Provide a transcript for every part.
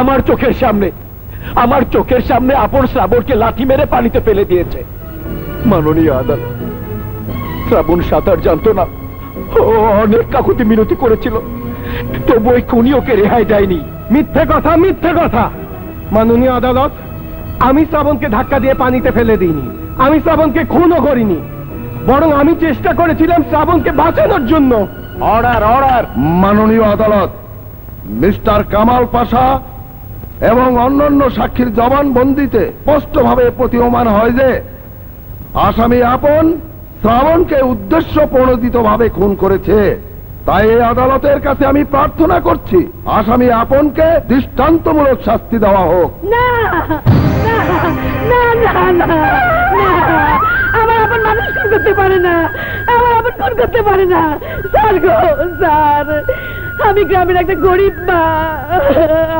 আমার চোখের সামনে। আমার চোখের সামনে আপন শ্রাবণকে লাঠি মেরে পানিতে ফেলে দিয়েছে। মাননীয় আদালত, শ্রাবণ সাঁতার জানতো না। অনেক কাকুতি মিনতি করেছিল। তবু ওই খুনি ওকে রেহাই দেয়নি। মিথ্যে কথা মিথ্যে কথা। মাননীয় আদালত, আমি শ্রাবণকে ধাক্কা দিয়ে পানিতে ফেলে দিইনি। আমি শ্রাবণকে খুনও করিনি। বরং আমি চেষ্টা করেছিলাম শ্রাবণকে বাঁচানোর জন্য। Order order. মাননীয় আদালত, মিস্টার কামাল পাশা এবং অন্যান্য সাক্ষীর জবানবন্দিতে স্পষ্টভাবে প্রতীয়মান হয় যে, আসামি আপন শ্রাবণকে উদ্দেশ্য প্রণোদিতভাবে খুন করেছে। তাই এই আদালতের কাছে আমি প্রার্থনা করছি, আসামি আপনকে দৃষ্টান্তমূলক শাস্তি দেওয়া হোক। করতে পারে না, আমার আপন করতে পারে না। স্যার গো, স্যার আমি গ্রামের একটা গরিব মা।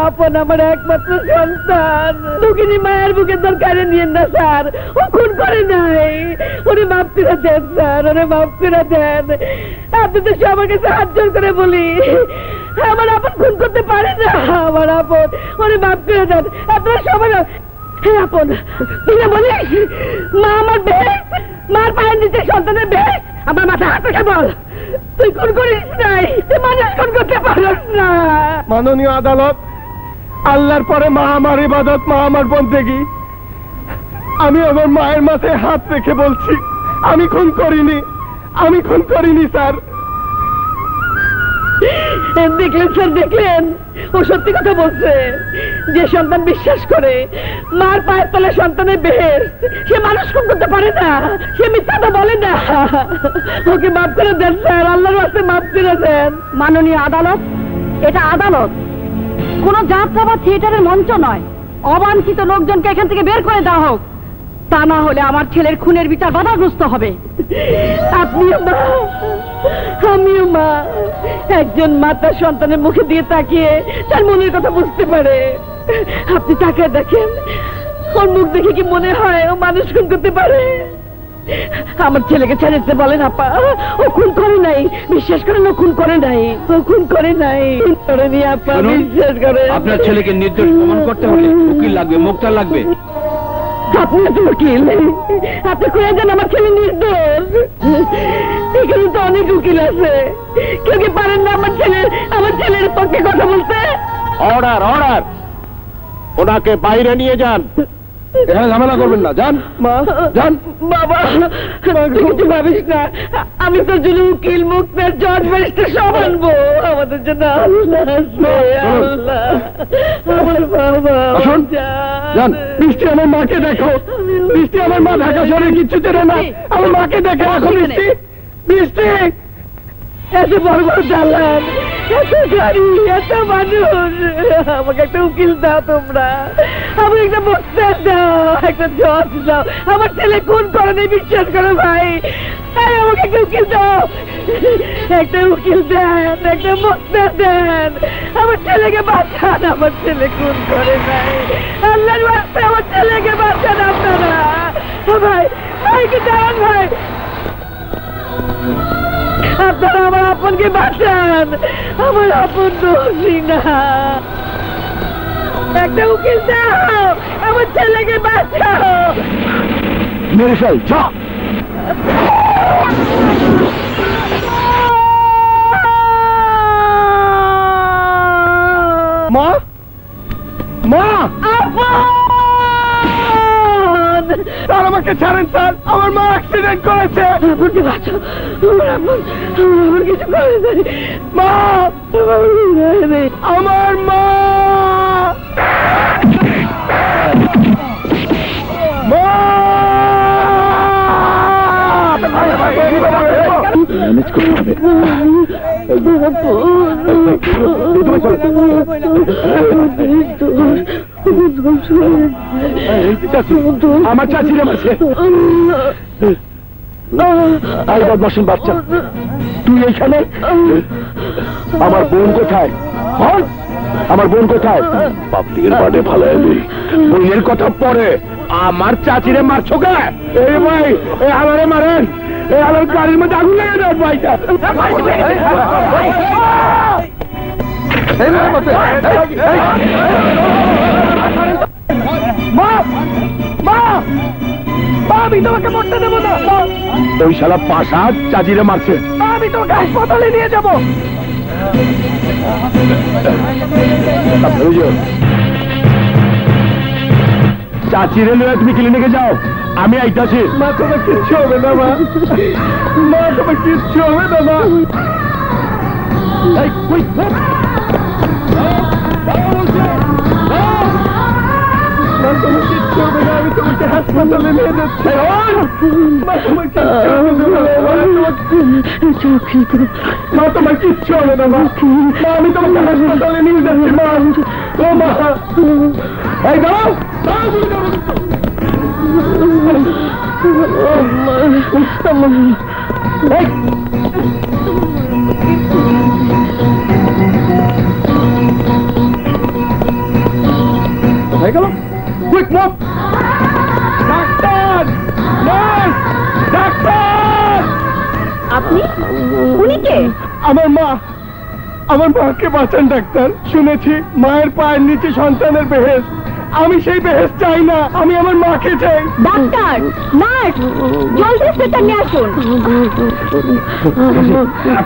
আপন আমার একমাত্র সন্তান। দুঃখিনী মায়ের বুকের দরকারে নিয়েন না, স্যার। ও খুন করে নাই। ওরে মাফ করে দেন, স্যার। ওরে মাফ করে দেন। আপনি তো সবার কাছে হাত জোর করে বলি। আমার আপন খুন করতে পারে না। আমার আপন। ওরে মাফ করে দেন। আপনারা সবাই হ্যাঁ আপন তুই না বলিস মা আমার বেশ। মার পায়ের নিচে সন্তানের বেশ। আমার মাথা হাত বল। তুই কোন করিস নাই মানুষ কোন করতে না। মাননীয় আদালত, আল্লাহর পরে মা আমার ইবাদত, মা আমার বন্দেগি। আমি আমার মায়ের মাথায় হাত রেখে বলছি, আমি খুন করিনি, আমি খুন করিনি, স্যার। দেখলেন, স্যার, দেখলেন। ও সত্যি কথা বলছে। যে সন্তান বিশ্বাস করে, মার পায়ের তলে সন্তানের বেশ সে মানুষ খুন করতে পারে না, সে মিথ্যা বলে না। ওকে মাফ করে দেন, স্যার, আল্লাহর রাস্তে মাফ করে দেন। মাননীয় আদালত, এটা আদালত। কোন যাত্রা বা থিয়েটারের মঞ্চ নয়। অবাঞ্ছিত লোকজনকে এখান থেকে বের করে দেওয়া হোক। তা না হলে আমার ছেলের খুনের বিচার বাধাগ্রস্ত হবে। আপনিও মা আমিও মা একজন মা তার সন্তানের মুখে দিয়ে তাকিয়ে তার মনের কথা বুঝতে পারে। আপনি তাকে দেখেন ওর মুখ দেখে কি মনে হয় ও মানুষ খুন করতে পারে? আমার ছেলেকে ছেড়ে দিতে বলেন আপা ও খুন করে নাই বিশ্বাস করেন ও খুন করে নাই। ও খুন করে নাই। করেনি আপা বিশ্বাস করেন। আপনার ছেলেকে নির্দোষ প্রমাণ করতে হলে উকিল লাগবে মুক্তার লাগবে। আপনি তো উকিল আপনি খুঁজে যান আমার ছেলে নির্দোষ। এখানে তো অনেক উকিল আছে। কেউ কি পারেন না আমার ছেলের আমার ছেলের পক্ষে কথা বলতে? অর্ডার অর্ডার ওনাকে বাইরে নিয়ে যান। এখানে ঝামেলা করবেন না যান। মা যান। বাবা কিছু ভাবিস না। আমি তোর জন্য উকিল মুক্তার জজ ব্যারিস্টার সব আনব। আমাদের জন্য আল্লাহ আল্লাহ। আমার বাবা যান। বৃষ্টি আমার মাকে দেখো। বৃষ্টি আমার মা ঢাকা শহরে কিচ্ছু চেনে না। আমার মাকে দেখে রাখো বৃষ্টি বৃষ্টি এত বড় বড় দালান এত গাড়ি এত মানুষ। আমাকে একটা উকিল দাও তোমরা। আমাকে একটা মোস্তার দাও, একটা জজ দাও। আমার ছেলে খুন করে নেই, বিশ্বাস করো ভাই। তাই আমাকে একটা উকিল দাও। একটা উকিল দেন, একটা মোস্তার দেন। আমার ছেলেকে বাঁচান, আমার ছেলে খুন করে নাই। আল্লাহর বাস্তে আমার ছেলেকে বাঁচান আপনারা। ও ভাই ভাইকে দাঁড়ান ভাই। আপনারা আমার আপনকে বাঁচান। আমার আপন দোষী না। একটা উকিল দাও আমার ছেলেকে বাঁচাও। মেরে ফেল যা। মা? মা? স্যার আমাকে ছাড়েন স্যার। আমার মা অ্যাক্সিডেন্ট করেছে। আপনকে বাঁচাও। আমার আপন আমার কিছু করে নাই মা। আমার মা! করতে হবে। আমার চাচিরে বাচ্চা। তুই আমার বোন কোথায়? আমার বোন কোথায়? পাবলিকের বাড়ে ভালো এলি বোনের কথা পরে আমার চাচিরে মারছো কে এই ভাই এই আমারে মারেন এই আমার গাড়ির মধ্যে আগুন লেগে যাও ভাই মা মা আমি তোমাকে মরতে দেবো না ওই শালা পাশা চাচিরে মারছে আমি তোমাকে হাসপাতালে নিয়ে যাব ওই রেলওয়ে তুমি ক্লিনিকে যাও। আমি আইতাছি। মা তোমার কিচ্ছু হবে না মা। মা তোমার কিচ্ছু হবে না মা। এই, কই, কই? মা তোমার কিচ্ছু না আমি তোমাকে হাসপাতালে নিয়ে যাচ্ছি মা তোমার কিচ্ছু হবে না মা। মা তোমার কিচ্ছু হবে না মা মা আমি তোমাকে হাসপাতালে নিয়ে যাচ্ছি মা ও মা এই দাঁড়াও দাঁড়াও, তুমি দাঁড়াও। এই, হয়ে গেল quick move doctor nurse doctor আপনি? উনি কে? আমার মা। আমার মাকে বাঁচান ডাক্তার। শুনেছি মায়ের পায়ের নিচে সন্তানের বেহেস আমি সেই বেহেস চাই না আমি আমার মাকে চাই। ডাক্তার নার্স জলদি সেটা নিয়ে আসুন।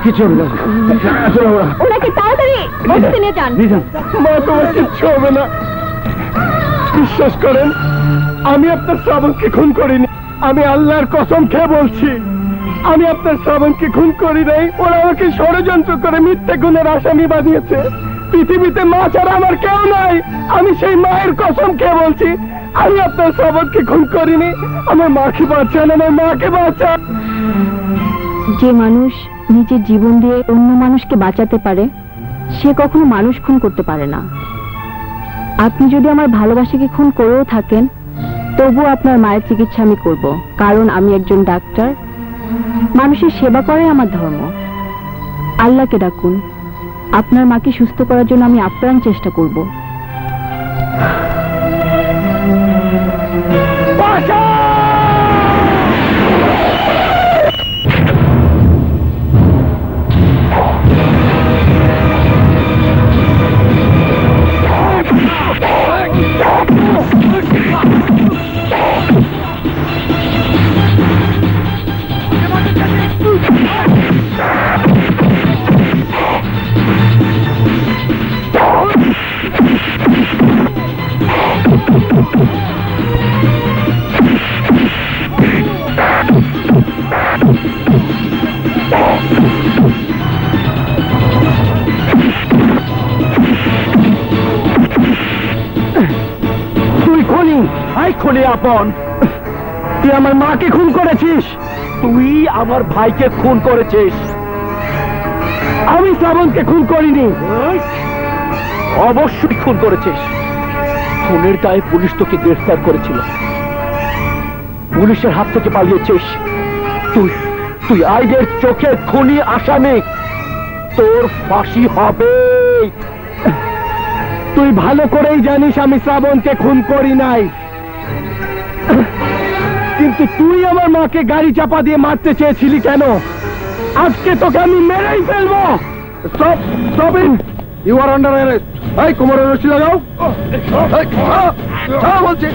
কিছু হবে না। ওনাকে তাড়াতাড়ি অফিসে নিয়ে যান। মা তোমার কিচ্ছু হবে না। বিশ্বাস করেন, আমি আপনার শ্রাবণকে খুন করিনি। আমি আল্লাহর কসম খেয়ে বলছি, আমি আপনার শ্রাবণকে খুন করি নাই, ওরা আমাকে ষড়যন্ত্র করে মিথ্যে গুণের আসামি বানিয়েছে। পৃথিবীতে মা ছাড়া আমার কেউ নাই, আমি সেই মায়ের কসম খেয়ে বলছি, আমি আপনার শ্রাবণকে খুন করিনি, আমার মাকে বাঁচান, আমার মাকে বাঁচান। যে মানুষ নিজের জীবন দিয়ে অন্য মানুষকে বাঁচাতে পারে, সে কখনো মানুষ খুন করতে পারে না। আপনি যদি আমার ভালোবাসাকে খুন করেও থাকেন তবু আপনার মায়ের চিকিৎসা আমি করব, কারণ আমি একজন ডাক্তার। মানুষের সেবা করে আমার ধর্ম। আল্লাহকে ডাকুন। আপনার মাকে সুস্থ করার জন্য আমি আপ্রাণ চেষ্টা করব। খুনি আপন, তুই আমার মাকে খুন করেছিস। তুই আমার ভাইকে খুন করেছিস। আমি শ্রাবণকে খুন করিনি। অবশ্যই খুন করেছিস। খুনের দায়ে পুলিশ তোকে গ্রেফতার করেছিল। পুলিশের হাত থেকে পালিয়েছিস। তুই তুই আইনের চোখে খুনি আসামি। তোর ফাঁসি হবে। তুই ভালো করেই জানিস আমি শ্রাবণকে খুন করি নাই। কিন্তু তুই আমার মাকে গাড়ি চাপা দিয়ে মারতে চেয়েছিলি কেন আজকে তোকে আমি মেরেই ফেলব stop stop you are under arrest এই কোমরে রশি লাগাও বলছি